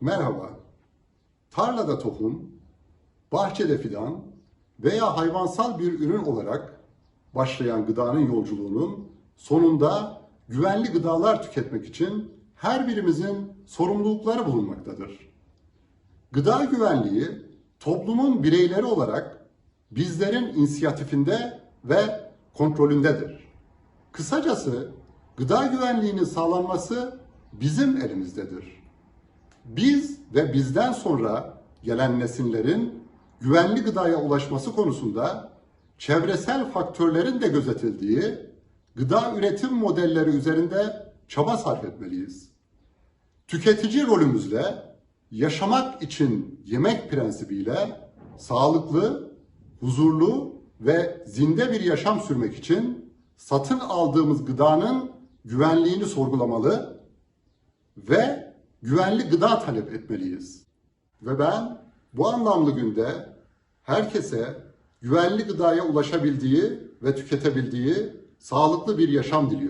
Merhaba. Tarlada tohum, bahçede fidan veya hayvansal bir ürün olarak başlayan gıdanın yolculuğunun sonunda güvenli gıdalar tüketmek için her birimizin sorumlulukları bulunmaktadır. Gıda güvenliği toplumun bireyleri olarak bizlerin inisiyatifinde ve kontrolündedir. Kısacası gıda güvenliğinin sağlanması bizim elimizdedir. Biz ve bizden sonra gelen nesillerin güvenli gıdaya ulaşması konusunda çevresel faktörlerin de gözetildiği gıda üretim modelleri üzerinde çaba sarf etmeliyiz. Tüketici rolümüzle yaşamak için yemek prensibiyle sağlıklı, huzurlu ve zinde bir yaşam sürmek için satın aldığımız gıdanın güvenliğini sorgulamalı ve güvenli gıda talep etmeliyiz. Ve ben bu anlamlı günde herkese güvenli gıdaya ulaşabildiği ve tüketebildiği sağlıklı bir yaşam diliyorum.